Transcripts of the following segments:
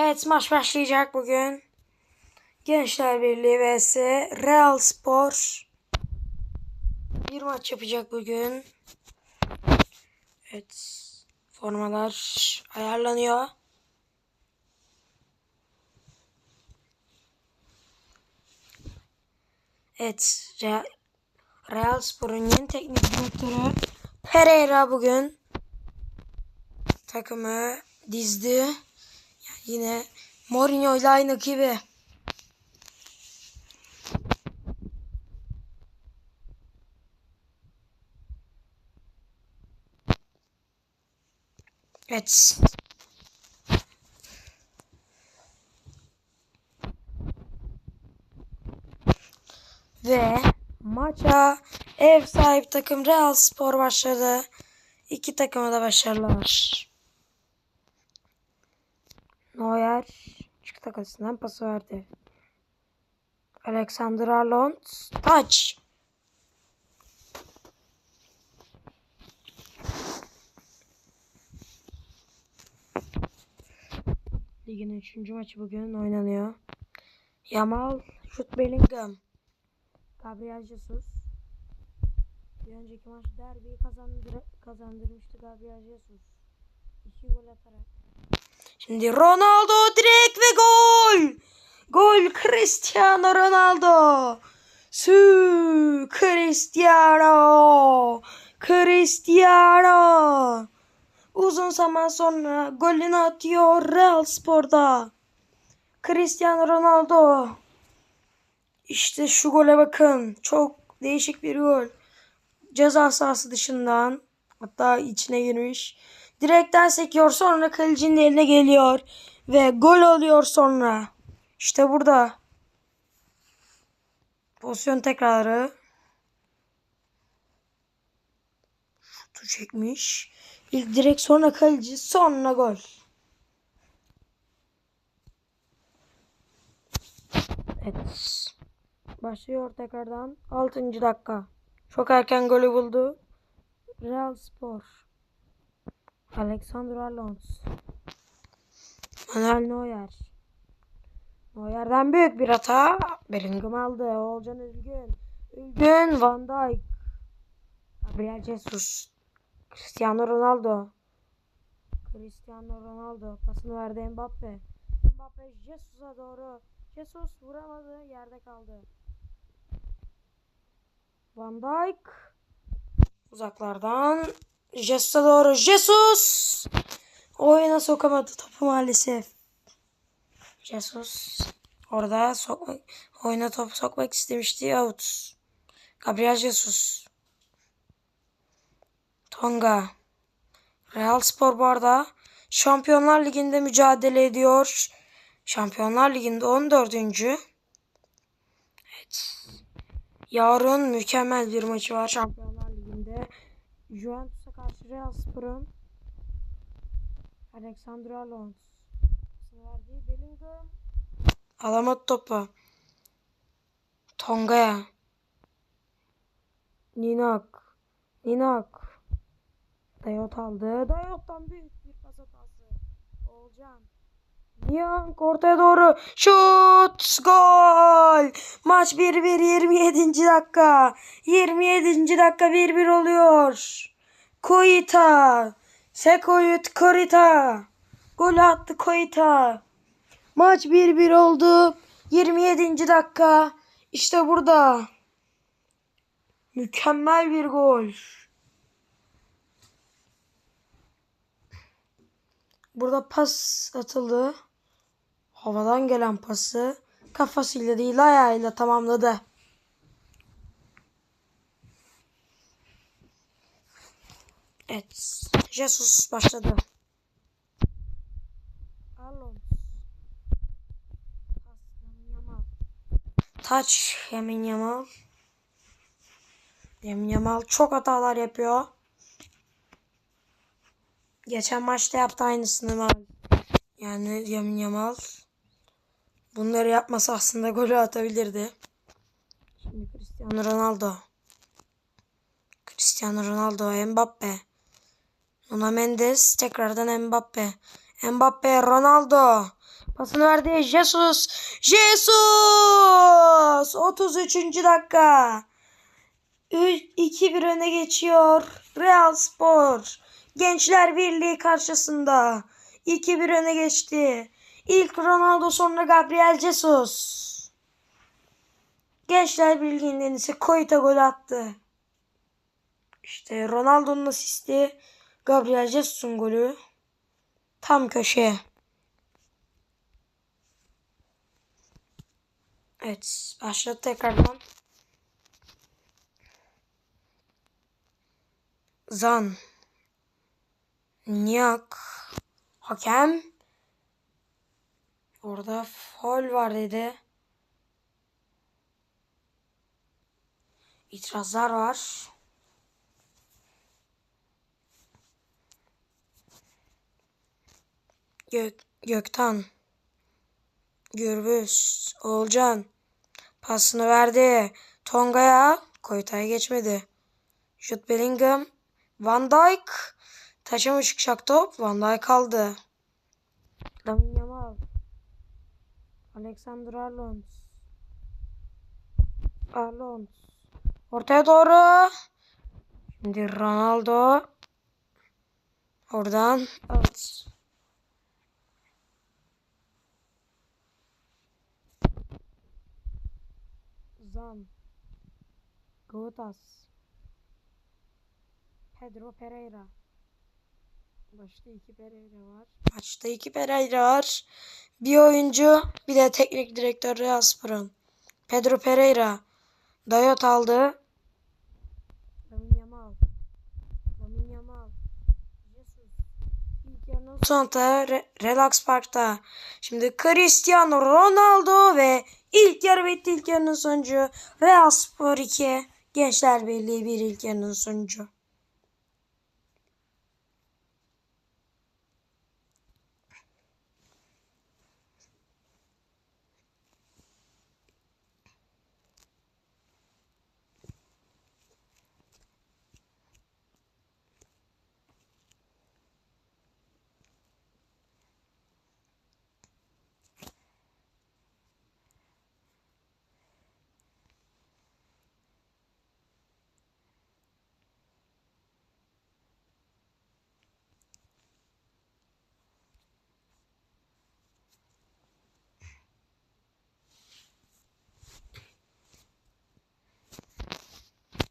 Evet maç başlayacak bugün. Gençler Birliği vs Real Spor. Bir maç yapacak bugün. Evet. Formalar ayarlanıyor. Evet. Real, Real Spor'un yeni teknik direktörü Pereira bugün takımı dizdi. Yine Mourinho ile aynı gibi. Evet. Ve maça ev sahibi takım Real Spor başladı. İki takıma da başarılar. Neuer çıktı kalesinden pası verdi. Alexander Arnold taç. Ligin üçüncü maçı bugün oynanıyor. Yamal, Jude Bellingham, Gabriel Jesus. Bir önceki maç derbiyi kazandır kazandırmıştı Gabriel Jesus. İki gol atarak. Şimdi Ronaldo direkt ve gol. Gol Cristiano Ronaldo. Su Cristiano. Cristiano. Uzun zaman sonra golünü atıyor Real Spor'da. Cristiano Ronaldo. İşte şu gole bakın. Çok değişik bir gol. Ceza sahası dışından hatta içine girmiş. Direkten sekiyor sonra kalecinin eline geliyor ve gol oluyor sonra. İşte burada. Pozisyon tekrarı. Şutu çekmiş. İlk direkt sonra kaleci sonra gol. Evet. Başlıyor tekrardan. 6. dakika. Çok erken golü buldu. Real Spor. Alexander Arnold. Manuel Neuer. Neuer'den büyük bir hata. Bellingham aldı. Olcan Üzgün. Üzgün. Van Dijk. Gabriel Jesus. Cristiano Ronaldo. Cristiano Ronaldo. Pasını verdi Mbappe. Mbappe Jesus'a doğru. Jesus vuramadı. Yerde kaldı. Van Dijk. Uzaklardan. Jesus'a doğru. Jesus. Oyuna sokamadı topu maalesef. Jesus. Orada sokmak, oyuna top sokmak istemişti. Out. Gabriel Jesus. Tonga. Real Spor bu arada Şampiyonlar Ligi'nde mücadele ediyor. Şampiyonlar Ligi'nde 14. Evet. Yarın mükemmel bir maçı var Şampiyonlar Ligi'nde. Juventus'a karşı Real Spor'un Alexander Arnold verdiği Bellingham alamadı topu. Tonga'ya. Ninak. Ninak. Dayot aldı. Dayot'tan büyük bir pas hatası. Olcan. Niyank ortaya doğru. Şut. Gol. Maç 1-1 27. dakika. 27. dakika 1-1 oluyor. Koita. Sekoyut Korita. Gol attı Koita. Maç 1-1 oldu. 27. dakika. İşte burada. Mükemmel bir gol. Burada pas atıldı. Havadan gelen pası kafasıyla değil ayağıyla tamamladı. Evet. Jesus başladı. Yamal. Taç Yamin Yamal. Yamin Yamal çok hatalar yapıyor. Geçen maçta yaptı aynısını mal. Yani Yamin Yamal. Bunları yapmasa aslında golü atabilirdi. Şimdi Cristiano Ronaldo. Cristiano Ronaldo, Mbappe. Nuno Mendes tekrardan Mbappe. Mbappe, Ronaldo. Pasını verdi. Jesus. Jesus! 33. dakika. 2-1 öne geçiyor. Real Spor. Gençler Birliği karşısında. 2-1 öne geçti. İlk Ronaldo sonra Gabriel Jesus. Gençler Birliği'nden ise Koyta gol attı. İşte Ronaldo'nun asisti. Gabriel Jesus'un golü. Tam köşe. Evet. Başladı tekrardan. Zan. Nyak. Hakem. Orada faul var dedi. İtirazlar var. Gök, Gökten. Gürbüz. Oğulcan. Pasını verdi. Tonga'ya. Koyta'ya geçmedi. Jude Bellingham. Van Dijk. Taşa mı çıkacak top? Van Dijk aldı. Lamine Yamal. Alexander Arnold. Arnold. Ortaya doğru. Şimdi Ronaldo. Oradan out. Zan. Gotas. Pedro Pereira. Başta iki Pereira var. Maçta iki Pereira var. Bir oyuncu bir de teknik direktör Spor'un. Pedro Pereira. Dayot aldı. Lamine Yamal. Jesus. İlk Re- Relax Park'ta. Şimdi Cristiano Ronaldo ve ilk yarı bitti ilk yarının sonucu. Real Spor 2. Gençler Birliği 1 ilk yarının sonucu.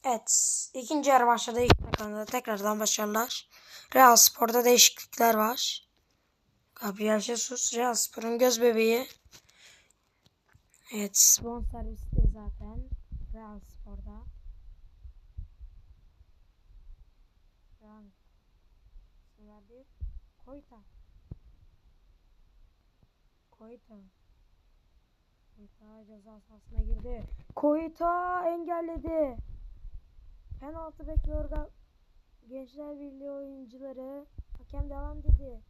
Evet. ikinci yarı başladı. İlk dakikada tekrardan başarılar. Real Spor'da değişiklikler var. Gabriel Jesus Real Spor'un göz bebeği. Evet. Bon serviste zaten. Real Spor'da. Real. Verdi. Koyta. Koyta. Koyta ceza sahasına girdi. Koyta engelledi. Penaltı bekliyor Gençler Birliği oyuncuları. Hakem devam dedi.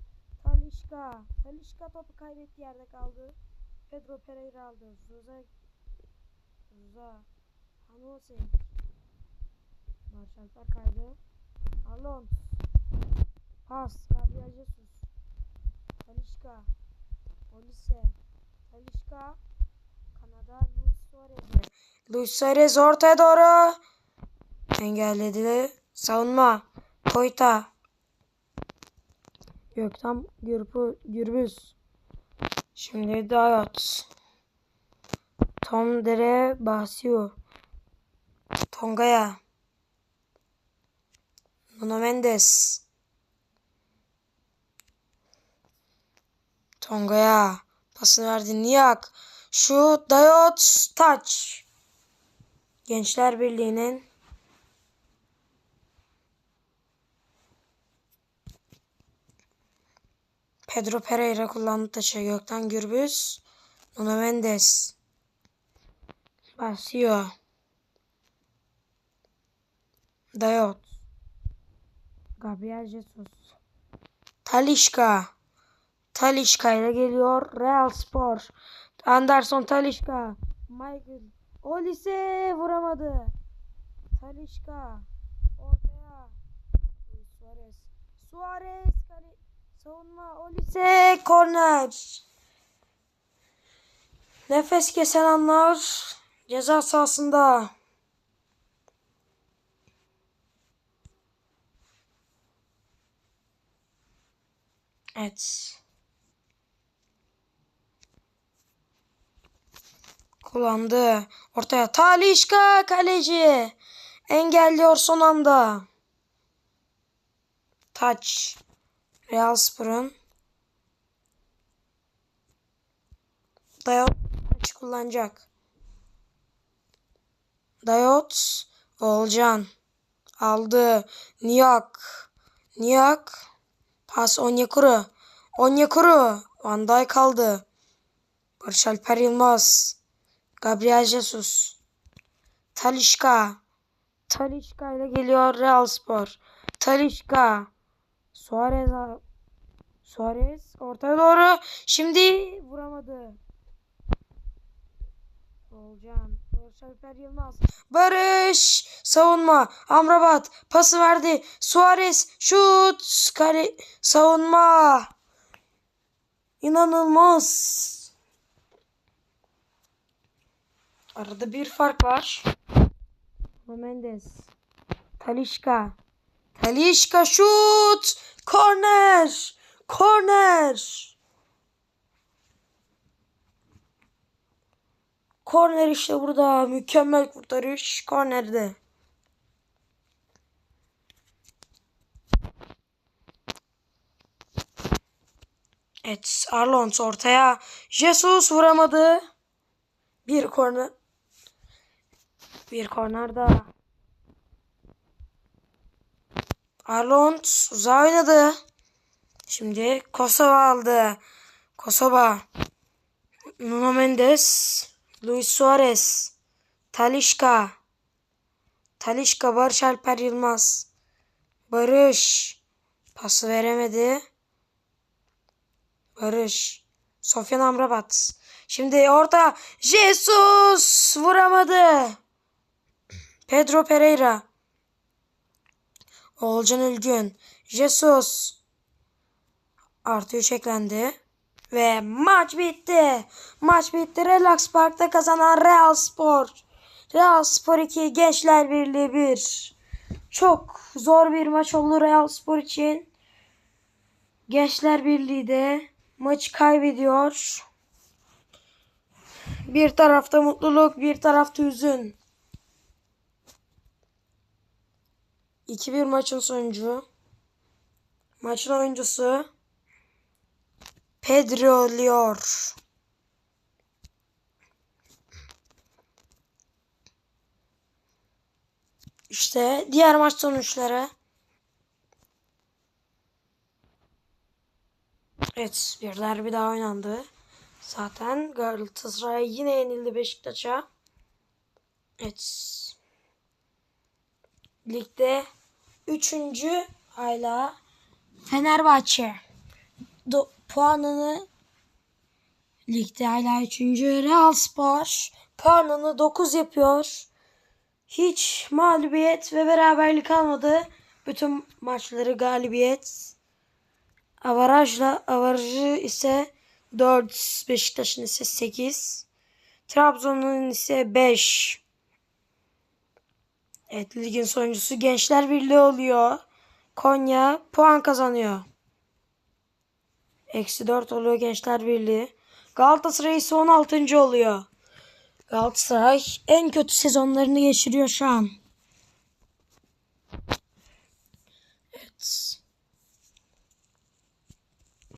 Talişka. Talişka topu kaybetti yerde kaldı. Pedro Pereira aldı. Zuza. Zuza. Hanusin. Marşalper kaydı. Alon. Pas. Gabriel Jesus. Talişka. Olise. Talişka. Kanada Luis Suarez'e. Luis Suarez ortaya doğru. Engelledi. Savunma. Koyta. Gökten Gürpü, Gürbüz. Şimdi Dayot. Tom Dere Basio. Tongaya. Nuno Mendes. Tongaya. Pasını verdi. Niyak. Şu Dayot Taç. Gençler Birliği'nin Pedro Pereira kullandı taşı. Gökten Gürbüz. Nuno Mendes. Basıyor. Dayot. Gabriel Jesus. Talişka. Talişka ile geliyor. Real Spor. Anderson Talişka. Michael. Olise vuramadı. Talişka. Ortaya. Suarez. Suarez kale Savunma Olise korner. Nefes kesen anlar ceza sahasında. Evet. Kullandı. Ortaya Talişka kaleci. Engelliyor son anda. Taç. Real Spor'un. Dayot taç kullanacak. Dayot. Volcan. Aldı. Niyak. Niyak. Pas Onyekuru. Onyekuru. Van Dijk kaldı. Barış Alper Yılmaz. Gabriel Jesus. Talişka. Talişka ile geliyor Real Spor. Talişka. Suarez. Suarez ortaya doğru. Şimdi vuramadı. Olcan. Barış Alper Yılmaz. Barış. Savunma. Amrabat. Pası verdi. Suarez. Şut. Kale. Savunma. İnanılmaz. Arada bir fark var. Mendes. Talişka. Talişka şut. Korner. Korner. Korner işte burada. Mükemmel kurtarış. Kornerde. Evet. Arlons ortaya. Jesus vuramadı. Bir korner. Bir korner daha. Arlont uzağa oynadı. Şimdi Kosova aldı. Kosova. Nuno Mendes. Luis Suarez. Talişka. Talişka Barış Alper Yılmaz. Barış. Pası veremedi. Barış. Sofyan Amrabat. Şimdi orta. Jesus vuramadı. Pedro Pereira. Oğulcan Ülgün. Jesus. Artı 3 eklendi. Ve maç bitti. Maç bitti. Relax Park'ta kazanan Real Spor. Real Spor 2, Gençler Birliği 1. Çok zor bir maç oldu Real Spor için. Gençler Birliği de maçı kaybediyor. Bir tarafta mutluluk, bir tarafta hüzün. 2-1 maçın sonucu. Maçın oyuncusu Pedro Lior. İşte diğer maç sonuçları. Evet bir derbi daha oynandı. Zaten Galatasaray yine yenildi Beşiktaş'a. Evet. Ligde üçüncü hala Fenerbahçe. Do puanını ligde hala üçüncü Real Spor puanını 9 yapıyor. Hiç mağlubiyet ve beraberlik almadı. Bütün maçları galibiyet. Avarajla avarajı ise 4, Beşiktaş'ın ise 8. Trabzon'un ise 5. Evet ligin sonuncusu Gençler Birliği oluyor. Konya puan kazanıyor. Eksi 4 oluyor Gençler Birliği. Galatasaray ise 16. oluyor. Galatasaray en kötü sezonlarını geçiriyor şu an.